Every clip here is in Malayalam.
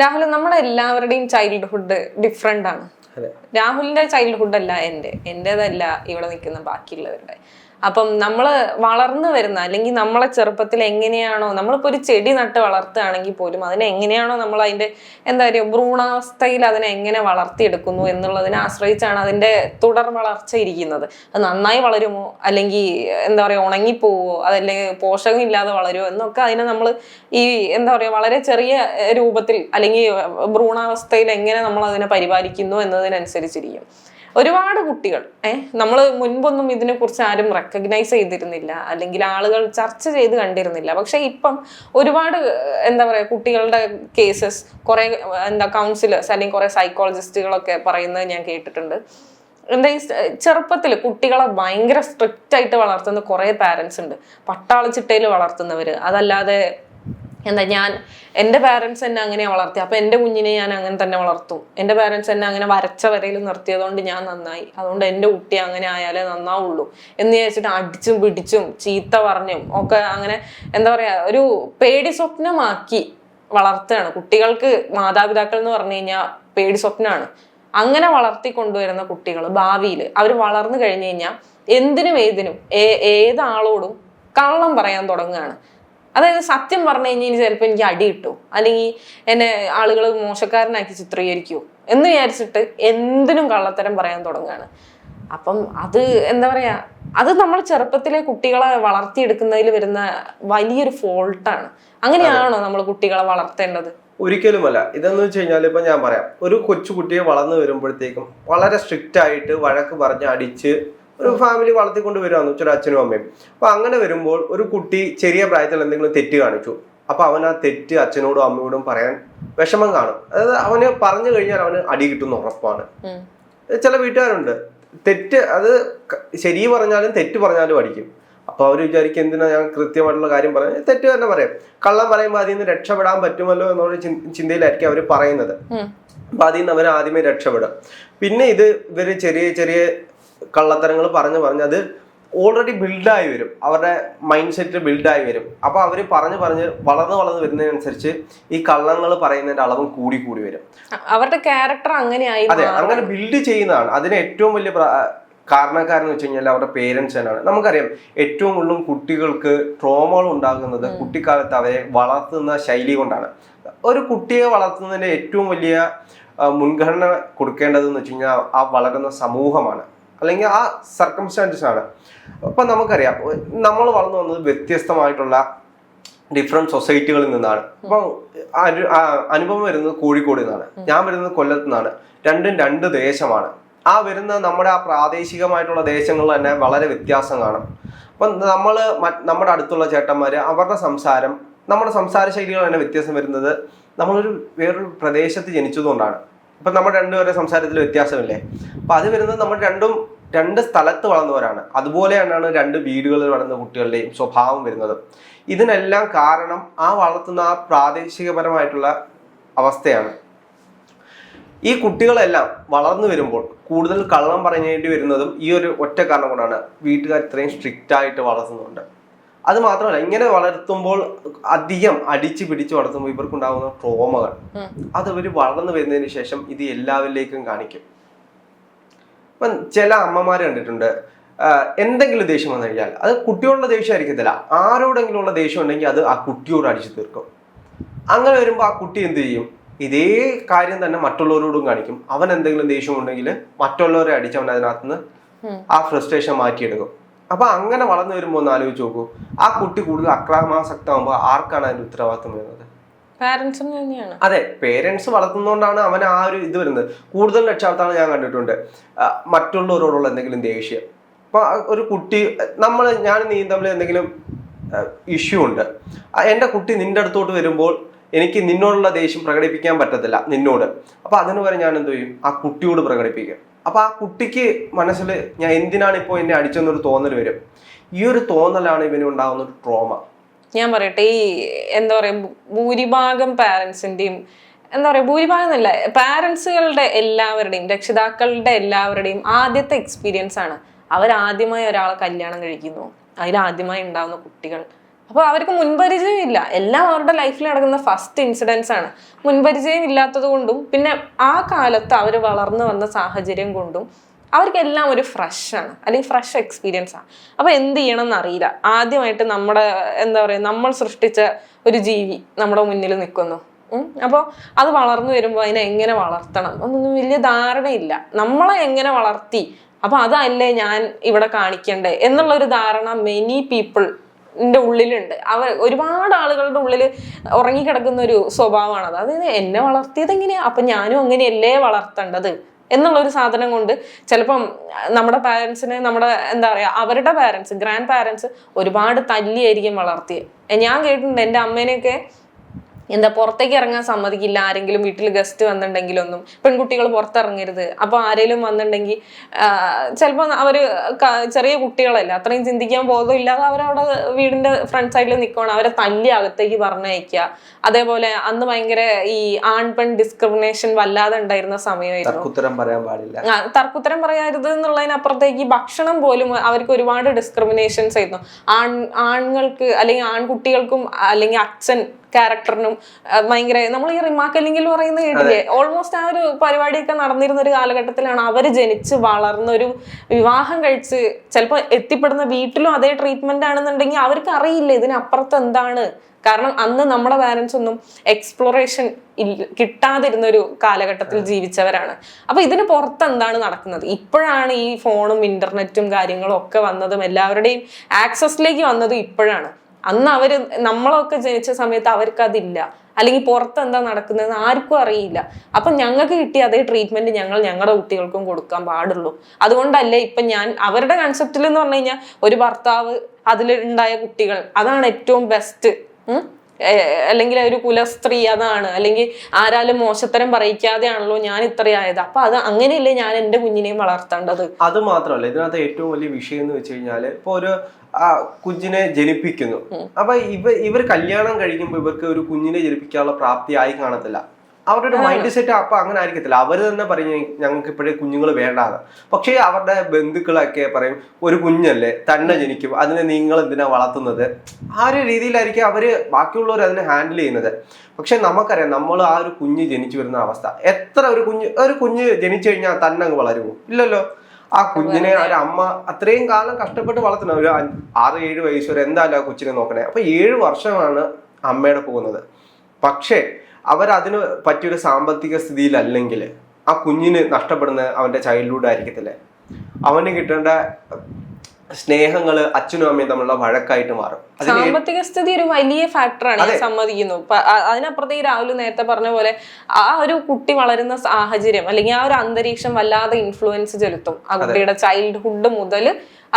രാഹുൽ നമ്മുടെ എല്ലാവരുടെയും ചൈൽഡ്ഹുഡ് ഡിഫറെന്റ് ആണ്. രാഹുലിന്റെ ചൈൽഡ്ഹുഡ് അല്ല എന്റെ. എന്റെതല്ല ഇവിടെ നിൽക്കുന്ന ബാക്കിയുള്ളവരുടെ. അപ്പം നമ്മൾ വളർന്നു വരുന്ന അല്ലെങ്കിൽ നമ്മളെ ചെറുപ്പത്തിൽ എങ്ങനെയാണോ നമ്മളിപ്പോൾ ഒരു ചെടി നട്ട് വളർത്തുകയാണെങ്കിൽ പോലും അതിനെ എങ്ങനെയാണോ നമ്മൾ അതിന്റെ എന്താ പറയുക ഭ്രൂണാവസ്ഥയിൽ അതിനെ എങ്ങനെ വളർത്തിയെടുക്കുന്നു എന്നുള്ളതിനെ ആശ്രയിച്ചാണ് അതിന്റെ തുടർ വളർച്ച ഇരിക്കുന്നത്. അത് നന്നായി വളരുമോ? അല്ലെങ്കിൽ എന്താ പറയുക ഉണങ്ങിപ്പോവോ? അതല്ലെങ്കിൽ പോഷകം ഇല്ലാതെ വളരുമോ? എന്നൊക്കെ അതിനെ നമ്മൾ ഈ എന്താ പറയുക വളരെ ചെറിയ രൂപത്തിൽ അല്ലെങ്കിൽ ഭ്രൂണാവസ്ഥയിൽ എങ്ങനെ നമ്മൾ അതിനെ പരിപാലിക്കുന്നു എന്നതിനനുസരിച്ചിരിക്കും. ഒരുപാട് കുട്ടികൾ ഏഹ് നമ്മൾ മുൻപൊന്നും ഇതിനെക്കുറിച്ച് ആരും റെക്കഗ്നൈസ് ചെയ്തിരുന്നില്ല. അല്ലെങ്കിൽ ആളുകൾ ചർച്ച ചെയ്ത് കണ്ടിരുന്നില്ല. പക്ഷെ ഇപ്പം ഒരുപാട് എന്താ പറയുക കുട്ടികളുടെ കേസസ് കുറെ എന്താ കൗൺസിലേഴ്സ് അല്ലെങ്കിൽ കുറെ സൈക്കോളജിസ്റ്റുകളൊക്കെ പറയുന്നത് ഞാൻ കേട്ടിട്ടുണ്ട്. എന്താ ഈ ചെറുപ്പത്തിൽ കുട്ടികളെ ഭയങ്കര സ്ട്രിക്റ്റ് ആയിട്ട് വളർത്തുന്ന കുറേ പാരൻസ് ഉണ്ട്. പട്ടാളച്ചിട്ടയിൽ വളർത്തുന്നവര്. അതല്ലാതെ എന്താ ഞാൻ എന്റെ പാരൻസ് എന്നെ അങ്ങനെ വളർത്തി അപ്പം എന്റെ കുഞ്ഞിനെ ഞാൻ അങ്ങനെ തന്നെ വളർത്തും. എന്റെ പാരൻസ് എന്നെ അങ്ങനെ വരച്ച വരയിൽ നിർത്തിയതുകൊണ്ട് ഞാൻ നന്നായി. അതുകൊണ്ട് എന്റെ കുട്ടി അങ്ങനെ ആയാലേ നന്നാവുള്ളൂ എന്ന് വിചാരിച്ചിട്ട് അടിച്ചും പിടിച്ചും ചീത്ത പറഞ്ഞും ഒക്കെ അങ്ങനെ എന്താ പറയുക ഒരു പേടി സ്വപ്നമാക്കി വളർത്തുകയാണ്. കുട്ടികൾക്ക് മാതാപിതാക്കൾ എന്ന് പറഞ്ഞു കഴിഞ്ഞാൽ പേടി സ്വപ്നമാണ്. അങ്ങനെ വളർത്തി കൊണ്ടുവരുന്ന കുട്ടികൾ ഭാവിയിൽ അവർ വളർന്നു കഴിഞ്ഞു കഴിഞ്ഞാൽ എന്തിനും ഏതിനും ഏതാളോടും കള്ളം പറയാൻ തുടങ്ങുകയാണ്. അതായത് സത്യം പറഞ്ഞു കഴിഞ്ഞാൽ ഇനി ചിലപ്പോൾ എനിക്ക് അടി കിട്ടും. അല്ലെങ്കിൽ എന്നെ ആളുകൾ മോശക്കാരനാക്കി ചിത്രീകരിക്കുമോ എന്ന് വിചാരിച്ചിട്ട് എന്തിനും കള്ളത്തരം പറയാൻ തുടങ്ങുകയാണ് അപ്പം അത് എന്താ പറയാ അത് നമ്മൾ ചെറുപ്പത്തിലെ കുട്ടികളെ വളർത്തിയെടുക്കുന്നതിൽ വരുന്ന വലിയൊരു ഫോൾട്ടാണ്. അങ്ങനെയാണോ നമ്മൾ കുട്ടികളെ വളർത്തേണ്ടത്? ഒരിക്കലുമല്ല. ഇതെന്ന് വെച്ച് കഴിഞ്ഞാൽ ഇപ്പൊ ഞാൻ പറയാം. ഒരു കൊച്ചുകുട്ടിയെ വളർന്നു വരുമ്പോഴത്തേക്കും വളരെ സ്ട്രിക്റ്റ് ആയിട്ട് വഴക്ക് പറഞ്ഞ് അടിച്ച് ഒരു ഫാമിലി വളർത്തിക്കൊണ്ട് വരുവാന്ന് വെച്ചാൽ അച്ഛനും അമ്മയും. അപ്പൊ അങ്ങനെ വരുമ്പോൾ ഒരു കുട്ടി ചെറിയ പ്രായത്തിൽ എന്തെങ്കിലും തെറ്റ് കാണിച്ചു. അപ്പൊ അവൻ ആ തെറ്റ് അച്ഛനോടും അമ്മയോടും പറയാൻ വിഷമം കാണും. അതായത് അവന് പറഞ്ഞു കഴിഞ്ഞാൽ അവന് അടി കിട്ടുന്ന ഉറപ്പാണ്. ചില വീട്ടുകാരുണ്ട്. തെറ്റ് അത് ശരി പറഞ്ഞാലും തെറ്റ് പറഞ്ഞാലും അടിക്കും. അപ്പൊ അവർ വിചാരിക്കും എന്തിനാ ഞാൻ കൃത്യമായിട്ടുള്ള കാര്യം പറയാം തെറ്റ് തന്നെ പറയാം. കള്ളം പറയുമ്പോൾ അതിൽ നിന്ന് രക്ഷപ്പെടാൻ പറ്റുമല്ലോ എന്നുള്ള ചിന്തയിലായിരിക്കും അവർ പറയുന്നത്. അപ്പൊ അതിൽ നിന്ന് അവർ ആദ്യമേ രക്ഷപ്പെടും. പിന്നെ ഇത് ഇവർ ചെറിയ ചെറിയ കള്ളത്തരങ്ങൾ പറഞ്ഞു പറഞ്ഞ് അത് ഓൾറെഡി ബിൽഡായി വരും. അവരുടെ മൈൻഡ് സെറ്റ് ബിൽഡായി വരും. അപ്പോൾ അവർ പറഞ്ഞ് പറഞ്ഞ് വളർന്ന് വളർന്ന് വരുന്നതിനനുസരിച്ച് ഈ കള്ളങ്ങൾ പറയുന്നതിന്റെ അളവും കൂടി കൂടി വരും. അവരുടെ ക്യാരക്ടർ അങ്ങനെയായി അതെ അങ്ങനെ ബിൽഡ് ചെയ്യുന്നതാണ്. അതിന് ഏറ്റവും വലിയ കാരണക്കാരെന്ന് വെച്ച് കഴിഞ്ഞാൽ അവരുടെ പേരൻസ് തന്നെയാണ്. നമുക്കറിയാം ഏറ്റവും കൂടുതലും കുട്ടികൾക്ക് ട്രോമകൾ ഉണ്ടാകുന്നത് കുട്ടിക്കാലത്ത് അവരെ വളർത്തുന്ന ശൈലി കൊണ്ടാണ്. ഒരു കുട്ടിയെ വളർത്തുന്നതിന്റെ ഏറ്റവും വലിയ മുൻഗണന കൊടുക്കേണ്ടതെന്ന് വെച്ച് കഴിഞ്ഞാൽ ആ വളരുന്ന സമൂഹമാണ്. അല്ലെങ്കിൽ ആ സർക്കംസ്റ്റാൻസസ് ആണ്. അപ്പം നമുക്കറിയാം നമ്മൾ വളർന്നു വന്നത് വ്യത്യസ്തമായിട്ടുള്ള ഡിഫറെന്റ് സൊസൈറ്റികളിൽ നിന്നാണ്. അപ്പം അനുഭവം വരുന്നത് കോഴിക്കോട് നിന്നാണ്. ഞാൻ വരുന്നത് കൊല്ലത്ത് നിന്നാണ്. രണ്ടും രണ്ട് ദേശമാണ്. ആ വരുന്ന നമ്മുടെ ആ പ്രാദേശികമായിട്ടുള്ള ദേശങ്ങളിൽ തന്നെ വളരെ വ്യത്യാസം കാണും. അപ്പം നമ്മൾ നമ്മുടെ അടുത്തുള്ള ചേട്ടന്മാർ അവരുടെ സംസാരം നമ്മുടെ സംസാര ശൈലികൾ തന്നെ വ്യത്യാസം വരുന്നത് നമ്മളൊരു വേറൊരു പ്രദേശത്ത് ജനിച്ചതുകൊണ്ടാണ്. ഇപ്പൊ നമ്മൾ രണ്ടുപേരുടെ സംസാരത്തിൽ വ്യത്യാസമില്ലേ? അപ്പം അത് വരുന്നത് നമ്മൾ രണ്ടും രണ്ട് സ്ഥലത്ത് വളർന്നവരാണ്. അതുപോലെയാണ് രണ്ട് വീടുകളിൽ വളർന്ന കുട്ടികളുടെയും സ്വഭാവം വരുന്നത്. ഇതിനെല്ലാം കാരണം ആ വളർത്തുന്ന ആ പ്രാദേശികപരമായിട്ടുള്ള അവസ്ഥയാണ്. ഈ കുട്ടികളെല്ലാം വളർന്നു വരുമ്പോൾ കൂടുതൽ കള്ളം പറഞ്ഞേണ്ടി വരുന്നതും ഈ ഒരു ഒറ്റ കാരണം കൊണ്ടാണ് വീട്ടുകാർ ഇത്രയും സ്ട്രിക്റ്റ് ആയിട്ട് വളർത്തുന്നുണ്ട്. അത് മാത്രമല്ല ഇങ്ങനെ വളർത്തുമ്പോൾ അധികം അടിച്ചു പിടിച്ച് വളർത്തുമ്പോൾ ഇവർക്കുണ്ടാകുന്ന ട്രോമകൾ. അത് ഇവർ വളർന്നു വരുന്നതിന് ശേഷം ഇത് എല്ലാവരിലേക്കും കാണിക്കും. ഇപ്പം ചില അമ്മമാരെ കണ്ടിട്ടുണ്ട് എന്തെങ്കിലും ദേഷ്യം വന്നു കഴിഞ്ഞാൽ അത് കുട്ടിയോടുള്ള ദേഷ്യം ആയിരിക്കത്തില്ല ആരോടെങ്കിലും ഉള്ള ദേഷ്യം ഉണ്ടെങ്കിൽ അത് ആ കുട്ടിയോട് അടിച്ചു തീർക്കും. അങ്ങനെ വരുമ്പോൾ ആ കുട്ടി എന്ത് ചെയ്യും? ഇതേ കാര്യം തന്നെ മറ്റുള്ളവരോടും കാണിക്കും. അവൻ എന്തെങ്കിലും ദേഷ്യം ഉണ്ടെങ്കിൽ മറ്റുള്ളവരെ അടിച്ച് അവൻ അതിനകത്ത് നിന്ന് ആ ഫ്രസ്ട്രേഷൻ മാറ്റിയെടുക്കും. അപ്പൊ അങ്ങനെ വളർന്നു വരുമ്പോൾ ഒന്ന് ആലോചിച്ച് നോക്കൂ. ആ കുട്ടി കൂടുതൽ അക്രമാസക്തമാകുമ്പോൾ ആർക്കാണ് അതിന്റെ ഉത്തരവാദിത്വം വരുന്നത്? തന്നെയാണ്. അതെ പേരൻസ് വളർത്തുന്നതുകൊണ്ടാണ് അവൻ ആ ഒരു ഇത് വരുന്നത്. കൂടുതൽ രക്ഷാർത്ഥാണ് ഞാൻ കണ്ടിട്ടുണ്ട്. മറ്റുള്ളവരോടുള്ള എന്തെങ്കിലും ദേഷ്യം. അപ്പൊ ഒരു കുട്ടി നമ്മൾ ഞാൻ നീ തമ്മിൽ എന്തെങ്കിലും ഇഷ്യൂ ഉണ്ട്. എന്റെ കുട്ടി നിന്റെ അടുത്തോട്ട് വരുമ്പോൾ എനിക്ക് നിന്നോടുള്ള ദേഷ്യം പ്രകടിപ്പിക്കാൻ പറ്റത്തില്ല നിന്നോട്. അപ്പൊ അതിന് പകരം ഞാൻ എന്ത് ചെയ്യും? ആ കുട്ടിയോട് പ്രകടിപ്പിക്കും. അപ്പൊ ആ കുട്ടിക്ക് മനസ്സിൽ ഞാൻ എന്തിനാണ് ഇപ്പോൾ എന്നെ അടിച്ചെന്നൊരു തോന്നൽ വരും. ഈ ഒരു തോന്നലാണ് ഇവന് ഉണ്ടാകുന്ന ഒരു ട്രോമ ഞാൻ പറയട്ടെ ഈ എന്താ പറയാ ഭൂ- ഭൂരിഭാഗം പാരൻസിന്റെയും എന്താ പറയാ ഭൂരിഭാഗം എന്നല്ല പാരൻസുകളുടെ എല്ലാവരുടെയും രക്ഷിതാക്കളുടെ എല്ലാവരുടെയും ആദ്യത്തെ എക്സ്പീരിയൻസ് ആണ് അവരാദ്യമായി ഒരാളെ കല്യാണം കഴിക്കുന്നു. അതിലാദ്യമായി ഉണ്ടാകുന്ന കുട്ടികൾ. അപ്പോൾ അവർക്ക് മുൻപരിചയം ഇല്ല എല്ലാം അവരുടെ ലൈഫിൽ നടക്കുന്ന ഫസ്റ്റ് ഇൻസിഡൻസ് ആണ്. മുൻപരിചയം ഇല്ലാത്തത് കൊണ്ടും പിന്നെ ആ കാലത്ത് അവർ വളർന്നു വന്ന സാഹചര്യം കൊണ്ടും അവർക്കെല്ലാം ഒരു ഫ്രഷ് ആണ്. അല്ലെങ്കിൽ ഫ്രഷ് എക്സ്പീരിയൻസ് ആണ് അപ്പോൾ എന്ത് ചെയ്യണം എന്നറിയില്ല ആദ്യമായിട്ട് നമ്മുടെ എന്താ പറയുക നമ്മൾ സൃഷ്ടിച്ച ഒരു ജീവി നമ്മുടെ മുന്നിൽ നിൽക്കുന്നു. അപ്പോൾ അത് വളർന്നു വരുമ്പോൾ അതിനെ എങ്ങനെ വളർത്തണം? ഒന്നും വലിയ ധാരണയില്ല. നമ്മളെ എങ്ങനെ വളർത്തി? അപ്പോൾ അതല്ലേ ഞാൻ ഇവിടെ കാണിക്കണ്ടേ? എന്നുള്ള ഒരു ധാരണ മെനി പീപ്പിൾ ന്റെ ഉള്ളിലുണ്ട്. അവർ ഒരുപാട് ആളുകളുടെ ഉള്ളിൽ ഉറങ്ങിക്കിടക്കുന്ന ഒരു സ്വഭാവമാണത്. അതായത് എന്നെ വളർത്തിയത് എങ്ങനെയാ അപ്പം ഞാനും അങ്ങനെയല്ലേ വളർത്തേണ്ടത്? എന്നുള്ള ഒരു സാധനം കൊണ്ട് ചിലപ്പം നമ്മുടെ പാരൻസിനെ നമ്മുടെ എന്താ പറയുക അവരുടെ പാരൻസ് ഗ്രാൻഡ് പാരൻസ് ഒരുപാട് തല്ലിയായിരിക്കും വളർത്തിയത് ഞാൻ കേട്ടിട്ടുണ്ട് എന്റെ അമ്മേനെയൊക്കെ എന്താ പുറത്തേക്ക് ഇറങ്ങാൻ സമ്മതിക്കില്ല. ആരെങ്കിലും വീട്ടിൽ ഗസ്റ്റ് വന്നിട്ടുണ്ടെങ്കിലൊന്നും പെൺകുട്ടികൾ പുറത്തിറങ്ങരുത്. അപ്പോൾ ആരെങ്കിലും വന്നിട്ടുണ്ടെങ്കിൽ ചിലപ്പോൾ അവർ ചെറിയ കുട്ടികളല്ല അത്രയും ചിന്തിക്കാൻ ബോധമില്ലാതെ അവരവിടെ വീടിന്റെ ഫ്രണ്ട് സൈഡിൽ നിൽക്കുകയാണ് അവരെ തല്ലി അകത്തേക്ക് പറഞ്ഞയക്കുക. അതേപോലെ അന്ന് ഭയങ്കര ഈ ആൺ പെൺ ഡിസ്ക്രിമിനേഷൻ വല്ലാതെ ഉണ്ടായിരുന്ന സമയമായിരുന്നു. തർക്കുത്തരം പറയാൻ പാടില്ല. തർക്കുത്തരം പറയരുത് എന്നുള്ളതിനപ്പുറത്തേക്ക് ഭക്ഷണം പോലും അവർക്ക് ഒരുപാട് ഡിസ്ക്രിമിനേഷൻസ് ആയിരുന്നു. ആൺ ആണുങ്ങൾക്ക് അല്ലെങ്കിൽ ആൺകുട്ടികൾക്കും അല്ലെങ്കിൽ അച്ഛൻ ക്യാരക്ടറിനും ഭയങ്കര നമ്മൾ ഈ റിമാർക്ക് അല്ലെങ്കിൽ പറയുന്ന കേട്ടില്ലേ? ഓൾമോസ്റ്റ് ആ ഒരു പരിപാടിയൊക്കെ നടന്നിരുന്ന ഒരു കാലഘട്ടത്തിലാണ് അവർ ജനിച്ച് വളർന്നൊരു വിവാഹം കഴിച്ച് ചിലപ്പോൾ എത്തിപ്പെടുന്ന വീട്ടിലും അതേ ട്രീറ്റ്മെന്റ് ആണെന്നുണ്ടെങ്കിൽ അവർക്ക് അറിയില്ല ഇതിനപ്പുറത്ത് എന്താണ്. കാരണം അന്ന് നമ്മുടെ പാരൻസ് ഒന്നും എക്സ്പ്ലോറേഷൻ കിട്ടാതിരുന്ന ഒരു കാലഘട്ടത്തിൽ ജീവിച്ചവരാണ്. അപ്പൊ ഇതിന് പുറത്ത് എന്താണ് നടക്കുന്നത്? ഇപ്പോഴാണ് ഈ ഫോണും ഇന്റർനെറ്റും കാര്യങ്ങളും ഒക്കെ വന്നതും എല്ലാവരുടെയും ആക്സസിലേക്ക് വന്നതും ഇപ്പോഴാണ്. അന്ന് അവർ നമ്മളൊക്കെ ജനിച്ച സമയത്ത് അവർക്ക് അതില്ല അല്ലെങ്കിൽ പുറത്ത് എന്താ നടക്കുന്നതെന്ന് ആർക്കും അറിയില്ല. അപ്പൊ ഞങ്ങൾക്ക് കിട്ടിയ അതേ ട്രീറ്റ്മെന്റ് ഞങ്ങൾ ഞങ്ങളുടെ കുട്ടികൾക്കും കൊടുക്കാൻ പാടുള്ളൂ. അതുകൊണ്ടല്ലേ ഇപ്പൊ ഞാൻ അവരുടെ കൺസെപ്റ്റിൽ എന്ന് പറഞ്ഞു കഴിഞ്ഞാൽ ഒരു ഭർത്താവ് അതിൽ ഉണ്ടായ കുട്ടികൾ അതാണ് ഏറ്റവും ബെസ്റ്റ് അല്ലെങ്കിൽ ഒരു കുലസ്ത്രീ അതാണ്. അല്ലെങ്കിൽ ആരാലും മോശത്തരം പറയിക്കാതെയാണല്ലോ ഞാൻ ഇത്രയായത്. അപ്പൊ അത് അങ്ങനെയല്ലേ ഞാൻ എന്റെ കുഞ്ഞിനെയും വളർത്തേണ്ടത്. അത് മാത്രമല്ല ഇതിനകത്ത് ഏറ്റവും വലിയ വിഷയം എന്ന് വെച്ച് കഴിഞ്ഞാൽ ഇപ്പൊ ഒരു ആ, കുഞ്ഞിനെ ജനിപ്പിക്കുന്നു. അപ്പൊ ഇവ ഇവർ കല്യാണം കഴിക്കുമ്പോൾ ഇവർക്ക് ഒരു കുഞ്ഞിനെ ജനിപ്പിക്കാനുള്ള പ്രാപ്തി ആയി കാണത്തില്ല. അവരുടെ ഒരു മൈൻഡ് സെറ്റ് അപ്പൊ അങ്ങനെ ആയിരിക്കത്തില്ല. അവർ തന്നെ പറയും ഞങ്ങൾക്ക് ഇപ്പോഴേ കുഞ്ഞുങ്ങൾ വേണ്ടാന്ന്. പക്ഷേ അവരുടെ ബന്ധുക്കളൊക്കെ പറയും ഒരു കുഞ്ഞല്ലേ തന്നെ ജനിക്കും. അതിനെ നിങ്ങൾ എന്തിനാ വളർത്തുന്നത്? ആ ഒരു രീതിയിലായിരിക്കും അവർ ബാക്കിയുള്ളവർ അതിനെ ഹാൻഡിൽ ചെയ്യുന്നത്. പക്ഷെ നമുക്കറിയാം നമ്മൾ ആ ഒരു കുഞ്ഞ് ജനിച്ചു വരുന്ന അവസ്ഥ. എത്ര ഒരു കുഞ്ഞ് ഒരു കുഞ്ഞ് ജനിച്ചു കഴിഞ്ഞാൽ തന്നെ അങ്ങ് വളരുമോ ഇല്ലല്ലോ. ആ കുഞ്ഞിനെ ഒരു അമ്മ അത്രയും കാലം കഷ്ടപ്പെട്ട് വളർത്തണം ഒരു ആറ് ഏഴ് വയസ്സ് വരെ എന്തായാലും ആ കൊച്ചിനെ നോക്കണേ. അപ്പൊ ഏഴ് വർഷമാണ് അമ്മയുടെ പോകുന്നത്. പക്ഷേ അവരതിന് പറ്റിയൊരു സാമ്പത്തിക സ്ഥിതിയിലല്ലെങ്കിൽ ആ കുഞ്ഞിന് നഷ്ടപ്പെടുന്ന അവന്റെ ചൈൽഡ്ഹുഡ് ആയിരിക്കത്തില്ലേ. അവന് കിട്ടേണ്ട സ്നേഹങ്ങൾ അച്ഛനും അമ്മയും തമ്മിലുള്ള വഴക്കായിട്ട് മാറും. സാമ്പത്തിക സ്ഥിതി ഒരു വലിയ ഫാക്ടറാണ് ഞാൻ സമ്മതിക്കുന്നു. അതിനപ്പുറത്ത് ഈ അതിനപ്പുറത്തേക്ക് രാഹുൽ നേരത്തെ പറഞ്ഞ പോലെ ആ ഒരു കുട്ടി വളരുന്ന സാഹചര്യം അല്ലെങ്കിൽ ആ ഒരു അന്തരീക്ഷം വല്ലാതെ ഇൻഫ്ലുവൻസ് ചെലുത്തും. ആ കുട്ടിയുടെ ചൈൽഡ്ഹുഡ് മുതൽ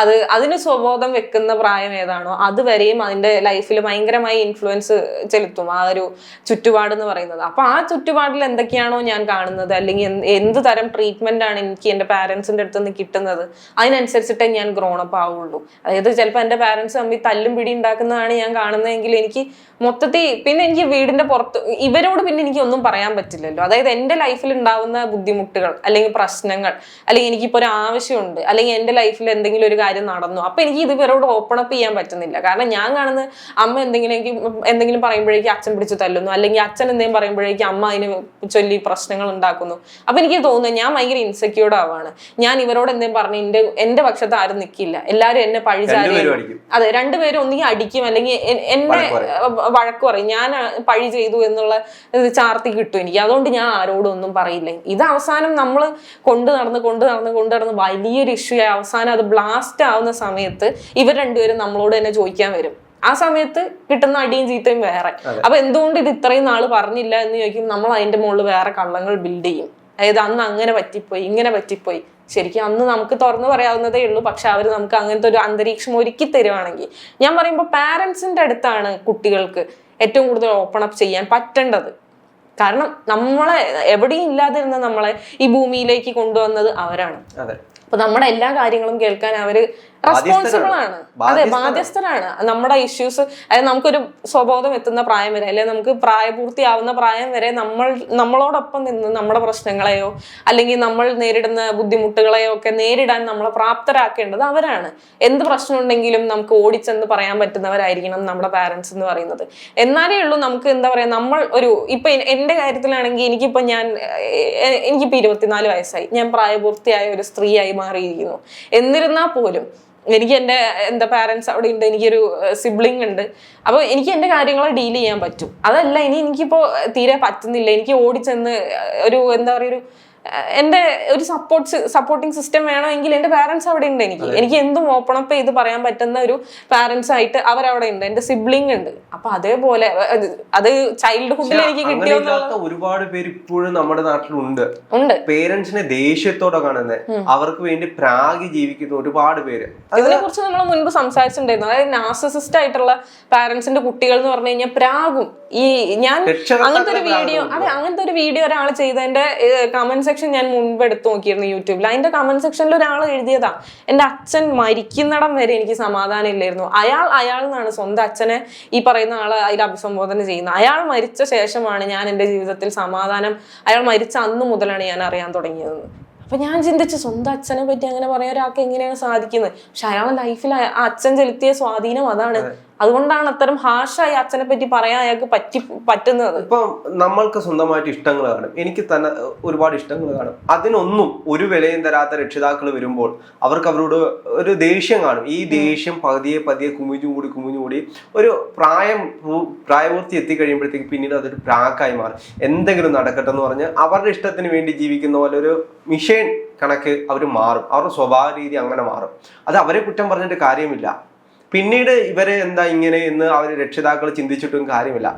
അത് അതിന് സ്വബോധം വെക്കുന്ന പ്രായം ഏതാണോ അതുവരെയും അതിന്റെ ലൈഫിൽ ഭയങ്കരമായി ഇൻഫ്ലുവൻസ് ചെലുത്തും ആ ഒരു ചുറ്റുപാട് എന്ന് പറയുന്നത്. അപ്പൊ ആ ചുറ്റുപാടിൽ എന്തൊക്കെയാണോ ഞാൻ കാണുന്നത് അല്ലെങ്കിൽ എന്ത് തരം ട്രീറ്റ്മെന്റ് ആണ് എനിക്ക് എന്റെ പാരന്റ്സിന്റെ അടുത്ത് നിന്ന് കിട്ടുന്നത് അതിനനുസരിച്ചിട്ടേ ഞാൻ ഗ്രോണപ്പ് ആവുള്ളൂ. അതായത് ചിലപ്പോൾ എന്റെ പാരന്റ്സ് തമ്മിൽ തല്ലും പിടി ഉണ്ടാക്കുന്നതാണ് ഞാൻ കാണുന്നതെങ്കിൽ എനിക്ക് മൊത്തത്തിൽ പിന്നെ എനിക്ക് വീടിന്റെ പുറത്ത് ഇവരോട് പിന്നെ എനിക്ക് ഒന്നും പറയാൻ പറ്റില്ലല്ലോ. അതായത് എന്റെ ലൈഫിൽ ഉണ്ടാവുന്ന ബുദ്ധിമുട്ടുകൾ അല്ലെങ്കിൽ പ്രശ്നങ്ങൾ അല്ലെങ്കിൽ എനിക്കിപ്പോൾ ഒരു ആവശ്യമുണ്ട് അല്ലെങ്കിൽ എന്റെ ലൈഫിൽ എന്തെങ്കിലും ഒരു കാര്യം നടന്നു. അപ്പൊ എനിക്ക് ഇത് ഇവരോട് ഓപ്പൺ അപ്പ് ചെയ്യാൻ പറ്റുന്നില്ല. കാരണം ഞാൻ കാണുന്ന അമ്മ എന്തെങ്കിലും എന്തെങ്കിലും പറയുമ്പോഴേക്കും അച്ഛൻ പിടിച്ചു തല്ലുന്നു. അല്ലെങ്കിൽ അച്ഛൻ എന്തെങ്കിലും പറയുമ്പോഴേക്കും അമ്മ അതിന് ചൊല്ലി പ്രശ്നങ്ങൾ ഉണ്ടാക്കുന്നു. അപ്പൊ എനിക്ക് തോന്നുന്നു ഞാൻ ഭയങ്കര ഇൻസെക്യൂർഡ് ആവാണ്. ഞാൻ ഇവരോട് എന്തെങ്കിലും പറഞ്ഞ് എന്റെ എന്റെ പക്ഷത്ത് ആരും നിൽക്കില്ല എല്ലാവരും എന്നെ പഴിചാരി അതെ രണ്ടുപേരും ഒന്നുകിൽ അടിക്കും. അല്ലെങ്കിൽ എന്നെ വഴക്ക് പറയും. അഹ് വഴക്ക് പറയും. ഞാൻ പഴി ചെയ്തു എന്നുള്ള ചാർത്തി കിട്ടും എനിക്ക്. അതുകൊണ്ട് ഞാൻ ആരോടും ഒന്നും പറയില്ല. ഇത് അവസാനം നമ്മൾ കൊണ്ടു നടന്ന് കൊണ്ടു നടന്ന് കൊണ്ടു നടന്ന് വലിയൊരു ഇഷ്യൂ ആയി അവസാനം അത് ബ്ലാസ്റ്റ് ആവുന്ന സമയത്ത് ഇവർ രണ്ടുപേരും നമ്മളോട് തന്നെ ചോദിക്കാൻ വരും. ആ സമയത്ത് കിട്ടുന്ന അടിയും ചീത്തയും വേറെ. അപ്പൊ എന്തുകൊണ്ട് ഇത് ഇത്രയും നാൾ പറഞ്ഞില്ല എന്ന് ചോദിക്കും നമ്മൾ അതിന്റെ മുകളിൽ വേറെ കള്ളങ്ങൾ ബിൽഡ് ചെയ്യും. അതായത് അന്ന് അങ്ങനെ പറ്റിപ്പോയി ഇങ്ങനെ പറ്റിപ്പോയി. ശരിക്കും അന്ന് നമുക്ക് തുറന്നു പറയാവുന്നതേ ഉള്ളൂ പക്ഷെ അവർ നമുക്ക് അങ്ങനത്തെ ഒരു അന്തരീക്ഷം ഒരുക്കി തരുവാണെങ്കിൽ. ഞാൻ പറയുമ്പോൾ പാരൻസിന്റെ അടുത്താണ് കുട്ടികൾക്ക് ഏറ്റവും കൂടുതൽ ഓപ്പൺ അപ്പ് ചെയ്യാൻ പറ്റേണ്ടത്. കാരണം നമ്മളെ എവിടെയും ഇല്ലാതിരുന്ന നമ്മളെ ഈ ഭൂമിയിലേക്ക് കൊണ്ടുവന്നത് അവരാണ്. അതെ അപ്പൊ നമ്മുടെ എല്ലാ കാര്യങ്ങളും കേൾക്കാൻ അവർ റെസ്പോൺസിബിൾ ആണ്. അതെ ബാധ്യസ്ഥരാണ്. നമ്മുടെ ഇഷ്യൂസ് അതായത് നമുക്കൊരു സ്വബോധം എത്തുന്ന പ്രായം വരെ അല്ലെങ്കിൽ നമുക്ക് പ്രായപൂർത്തിയാവുന്ന പ്രായം വരെ നമ്മൾ നമ്മളോടൊപ്പം നിന്ന് നമ്മുടെ പ്രശ്നങ്ങളെയോ അല്ലെങ്കിൽ നമ്മൾ നേരിടുന്ന ബുദ്ധിമുട്ടുകളെയോ ഒക്കെ നേരിടാൻ നമ്മളെ പ്രാപ്തരാക്കേണ്ടത് അവരാണ്. എന്ത് പ്രശ്നം ഉണ്ടെങ്കിലും നമുക്ക് ഓടിച്ചെന്ന് പറയാൻ പറ്റുന്നവരായിരിക്കണം നമ്മുടെ പാരന്റ്സ് എന്ന് പറയുന്നത്. എന്നാലേ ഉള്ളൂ നമുക്ക് എന്താ പറയാ നമ്മൾ ഒരു ഇപ്പൊ എന്റെ കാര്യത്തിലാണെങ്കിൽ എനിക്കിപ്പോ ഞാൻ എനിക്കിപ്പോ ഇരുപത്തിനാല് വയസ്സായി. ഞാൻ പ്രായപൂർത്തിയായ ഒരു സ്ത്രീയായി മാറിയിരിക്കുന്നു. എന്നിരുന്നാൽ പോലും എനിക്ക് എന്റെ എന്താ പാരൻസ് അവിടെ ഉണ്ട് എനിക്കൊരു സിബ്ലിംഗ് ഉണ്ട്. അപ്പോൾ എനിക്ക് എന്റെ കാര്യങ്ങൾ ഡീൽ ചെയ്യാൻ പറ്റും. അതല്ല ഇനി എനിക്കിപ്പോൾ തീരെ പറ്റുന്നില്ല. എനിക്ക് ഓടിച്ചെന്ന് ഒരു എന്താ പറയുക ഒരു എന്റെ ഒരു സപ്പോർട്ട് സപ്പോർട്ടിങ് സിസ്റ്റം വേണമെങ്കിൽ എന്റെ പാരൻസ് അവിടെ ഉണ്ട് എനിക്ക്. എനിക്ക് എന്തും ഓപ്പൺ അപ്പ് ചെയ്ത് പറയാൻ പറ്റുന്ന ഒരു പാരൻസ് ആയിട്ട് അവരവിടെ ഉണ്ട്. എന്റെ സിബ്ലിംഗ് ഉണ്ട്. അപ്പൊ അതേപോലെ അത് ചൈൽഡ്ഹുഡിൽ എനിക്ക് കിട്ടിയ ഒരുപാട് പേര് ഇപ്പോഴും നമ്മുടെ നാട്ടിലുണ്ട് ഉണ്ട്. പേരൻസിനെ ദേഷ്യത്തോടെ കാണുന്നത് അവർക്ക് വേണ്ടി പ്രാഗി ജീവിക്കുന്ന ഒരുപാട് പേര്. ഇതിനെ കുറിച്ച് നമ്മൾ മുൻപ് സംസാരിച്ചിട്ടുണ്ടായിരുന്നു. അതായത് നാസസിസ്റ്റ് ആയിട്ടുള്ള പാരന്റ്സിന്റെ കുട്ടികൾ എന്ന് പറഞ്ഞു കഴിഞ്ഞാൽ പ്രാഗും. ഈ ഞാൻ അങ്ങനത്തെ ഒരു വീഡിയോ അതെ അങ്ങനത്തെ ഒരു വീഡിയോ ഒരാൾ ചെയ്തതിന്റെ കമന്റ് സെക്ഷൻ ഞാൻ മുൻപ് എടുത്തു നോക്കിയിരുന്നു യൂട്യൂബിൽ. അതിന്റെ കമന്റ് സെക്ഷനിൽ ഒരാൾ എഴുതിയതാ. എന്റെ അച്ഛൻ മരിക്കുന്നിടം വരെ എനിക്ക് സമാധാനം ഇല്ലായിരുന്നു. അയാൾ അയാൾ എന്നാണ് സ്വന്തം അച്ഛനെ ഈ പറയുന്ന ആൾ അതിൽ അഭിസംബോധന ചെയ്യുന്നത്. അയാൾ മരിച്ച ശേഷമാണ് ഞാൻ എന്റെ ജീവിതത്തിൽ സമാധാനം അയാൾ മരിച്ച അന്ന് മുതലാണ് ഞാൻ അറിയാൻ തുടങ്ങിയത് അപ്പൊ ഞാൻ ചിന്തിച്ചു സ്വന്തം അച്ഛനെ പറ്റി അങ്ങനെ പറയാൻ ഒരാൾക്ക് എങ്ങനെയാണ് സാധിക്കുന്നത്? പക്ഷെ അയാളുടെ ലൈഫിൽ ആ അച്ഛൻ ചെലുത്തിയ സ്വാധീനം അതാണ്. അതുകൊണ്ടാണ് അത്തരം ഹാഷായി അച്ഛനെ പറ്റി പറയാൻ അയാൾക്ക് പറ്റി പറ്റുന്നത്. ഇപ്പം നമ്മൾക്ക് സ്വന്തമായിട്ട് ഇഷ്ടങ്ങൾ കാണും. എനിക്ക് തന്നെ ഒരുപാട് ഇഷ്ടങ്ങൾ കാണും. അതിനൊന്നും ഒരു വിലയും തരാത്ത രക്ഷിതാക്കൾ വരുമ്പോൾ അവർക്ക് അവരോട് ഒരു ദേഷ്യം കാണും. ഈ ദേഷ്യം പതിയെ പതിയെ കുമിഞ്ഞു കൂടി ഒരു പ്രായം പ്രായപൂർത്തി എത്തിക്കഴിയുമ്പോഴത്തേക്ക് പിന്നീട് അതൊരു പ്രാക്കായി മാറും. എന്തെങ്കിലും നടക്കട്ടെ എന്ന് പറഞ്ഞ് അവരുടെ ഇഷ്ടത്തിന് വേണ്ടി ജീവിക്കുന്ന പോലെ ഒരു മിഷേൻ കണക്ക് അവർ മാറും. അവരുടെ സ്വഭാവ രീതി അങ്ങനെ മാറും. അത് അവരെ കുറ്റം പറഞ്ഞിട്ട് കാര്യമില്ല. പിന്നീട് ഇവരെ എന്താ ഇങ്ങനെ എന്ന് അവർ രക്ഷിതാക്കൾ ചിന്തിച്ചിട്ടും കാര്യമില്ല.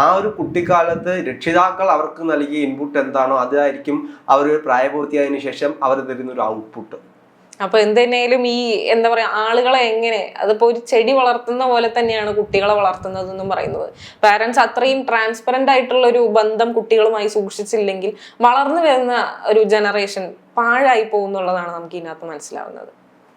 ആ ഒരു കുട്ടിക്കാലത്ത് രക്ഷിതാക്കൾ അവർക്ക് നൽകിയ ഇൻപുട്ട് എന്താണോ അതായിരിക്കും അവർ പ്രായപൂർത്തിയായതിനു ശേഷം അവർ തരുന്ന ഒരു ഔട്ട്പുട്ട് അപ്പൊ എന്തിനേലും ഈ എന്താ പറയാ ആളുകളെ എങ്ങനെ അതിപ്പോ ഒരു ചെടി വളർത്തുന്ന പോലെ തന്നെയാണ് കുട്ടികളെ വളർത്തുന്നത് എന്നും പറയുന്നത്. പാരന്റ്സ് അത്രയും ട്രാൻസ്പെറന്റ് ആയിട്ടുള്ള ഒരു ബന്ധം കുട്ടികളുമായി സൂക്ഷിച്ചില്ലെങ്കിൽ വളർന്നു വരുന്ന ഒരു ജനറേഷൻ പാഴായി പോകുന്നുള്ളതാണ് നമുക്ക് ഇതിനകത്ത് മനസ്സിലാവുന്നത്.